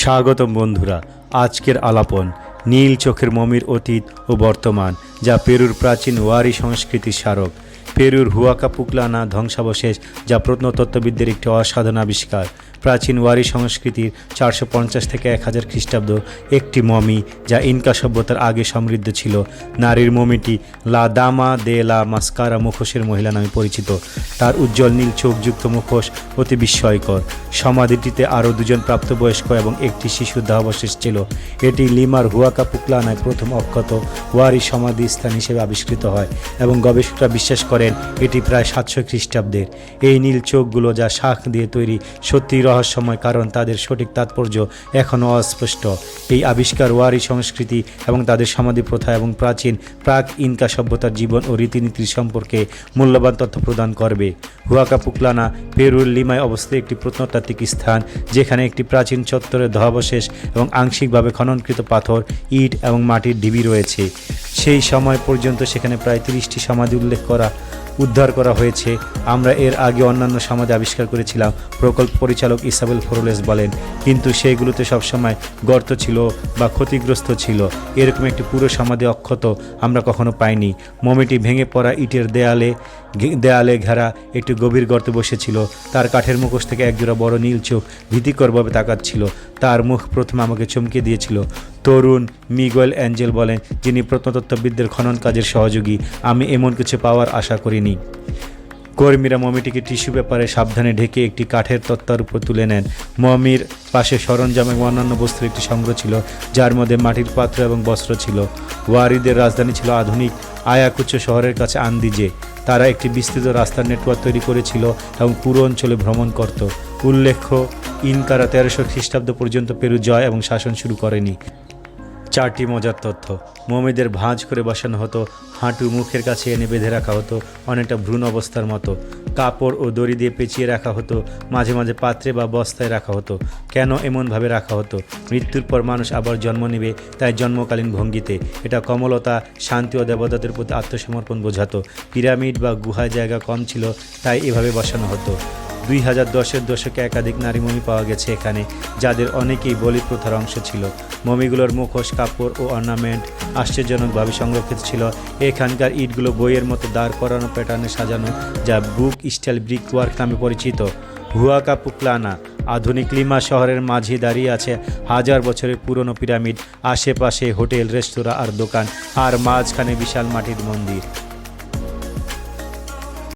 স্বাগতম বন্ধুরা, আজকের আলাপন নীল চোখের মমির অতীত ও বর্তমান, যা পেরুর প্রাচীন ওয়ারি সংস্কৃতির স্মারক। পেরুর হুয়াকা পুকলানা ধ্বংসাবশেষ, যা প্রত্নতত্ত্ববিদদের একটি অসাধারণ আবিষ্কার। প্রাচীন ওয়ারি সংস্কৃতির চারশো পঞ্চাশ থেকে এক হাজার খ্রিস্টাব্দ একটি মমি যা ইনকা সভ্যতার আগে সমৃদ্ধ ছিল। নারীর মমিটি লা দামা দে লা মাস্কারা মুখোশের মহিলা নামে পরিচিত। তার উজ্জ্বল নীল চোখযুক্ত মুখোশ অতি বিস্ময়কর। সমাধিটিতে আরও দুজন প্রাপ্তবয়স্ক এবং একটি শিশুর দেহাবশেষ ছিল। এটি লিমার হুয়াকা পুকলানায় প্রথম অক্ষত ওয়ারি সমাধি স্থান হিসেবে আবিষ্কৃত হয় এবং গবেষকরা বিশ্বাস করেন এটি প্রায় সাতশো খ্রিস্টাব্দের। এই নীল চোখগুলো যা শাখ দিয়ে তৈরি সত্যি রহস্যময় কারণ তাদের সঠিক তাৎপর্য এখনও অস্পষ্ট। এই আবিষ্কার ওয়ারি সংস্কৃতি এবং তাদের সমাধি প্রথা এবং প্রাচীন প্রাক ইনকা সভ্যতার জীবন ও রীতিনীতির সম্পর্কে মূল্যবান তথ্য প্রদান করবে। হুয়াকা পুকলানা পেরুর লিমায় অবস্থিত একটি প্রত্নতাত্ত্বিক স্থান, যেখানে একটি প্রাচীন চত্বরের ধহাবশেষ এবং আংশিকভাবে খননকৃত পাথর, ইট এবং মাটির ঢিবি রয়েছে। সেই সময় পর্যন্ত সেখানে প্রায় তিরিশটি সমাধি উল্লেখ করা উদ্ধার করা হয়েছে। আমরা এর আগে অন্যান্য সমাধি আবিষ্কার করেছিলাম, প্রকল্প পরিচালক ইসাবেল ফোরলেস বলেন। কিন্তু সেইগুলোতে সবসময় গর্ত ছিল বা ক্ষতিগ্রস্ত ছিল। এরকম একটি পুরো সমাধি অক্ষত আমরা কখনো পাইনি। মমিটি ভেঙে পড়া ইটের দেয়ালে দেয়ালে ঘেরা একটি গভীর গর্তে বসেছিল। তার কাঠের মুখোশ থেকে একজোড়া বড় নীল চোখ ভীতিকরভাবে তাকাচ্ছিল তার মুখ প্রথমে আমাকে চমকে দিয়েছিল। তরুণ মিগুয়েল অ্যাঞ্জেল বলেন, যিনি প্রত্নতত্ত্ববিদদের খনন কাজের সহযোগী। আমি এমন কিছু পাওয়ার আশা করিনি। কর্মীরা মমিটিকে টিস্যু পেপারে সাবধানে ঢেকে একটি কাঠের তত্ত্বার উপর তুলে নেন। মমির পাশে সরঞ্জাম এবং অন্যান্য বস্তুর একটি সংগ্রহ ছিল, যার মধ্যে মাটির পাত্র এবং বস্ত্র ছিল। ওয়ারিদের রাজধানী ছিল আধুনিক আয়াকুচ্চ শহরের কাছে আন্দিজে। তারা একটি বিস্তৃত রাস্তার নেটওয়ার্ক তৈরি করেছিল এবং পুরো অঞ্চলে ভ্রমণ করত। উল্লেখ্য, ইনকারা তেরোশো খ্রিস্টাব্দ পর্যন্ত পেরু জয় এবং শাসন শুরু করেনি। চারটি মজার তথ্য। মমিদের ভাঁজ করে বসানো হতো, হাঁটু মুখের কাছে এনে বেঁধে রাখা হতো, অনেকটা ভ্রূণ অবস্থার মতো। কাপড় ও দড়ি দিয়ে পেঁচিয়ে রাখা হতো, মাঝে মাঝে পাত্রে বা বস্তায় রাখা হতো। কেন এমনভাবে রাখা হতো? মৃত্যুর পর মানুষ আবার জন্ম নেবে, তাই জন্মকালীন ভঙ্গিতে। এটা কমলতা, শান্তি ও দেবতাদের প্রতি আত্মসমর্পণ বোঝাতো। পিরামিড বা গুহায় জায়গা কম ছিল, তাই এভাবে বসানো হতো। দুই হাজার দশের দশকে একাধিক নারী মমি পাওয়া গেছে এখানে, যাদের অনেকেই বলি প্রথার অংশ ছিল। মমিগুলোর মুখোশ, কাপড় ও অর্নামেন্ট আশ্চর্যজনকভাবে সংরক্ষিত ছিল। এখানকার ইটগুলো বইয়ের মতো দাঁড় করানো প্যাটার্নে সাজানো, যা বুক স্টাইল ব্রিক ওয়ার্ক নামে পরিচিত। হুয়াকা পুকলানা, আধুনিক লিমা শহরের মাঝে দাঁড়িয়ে আছে হাজার বছরের পুরনো পিরামিড, আশেপাশে হোটেল, রেস্তোরাঁ আর দোকান, আর মাঝখানে বিশাল মাটির মন্দির।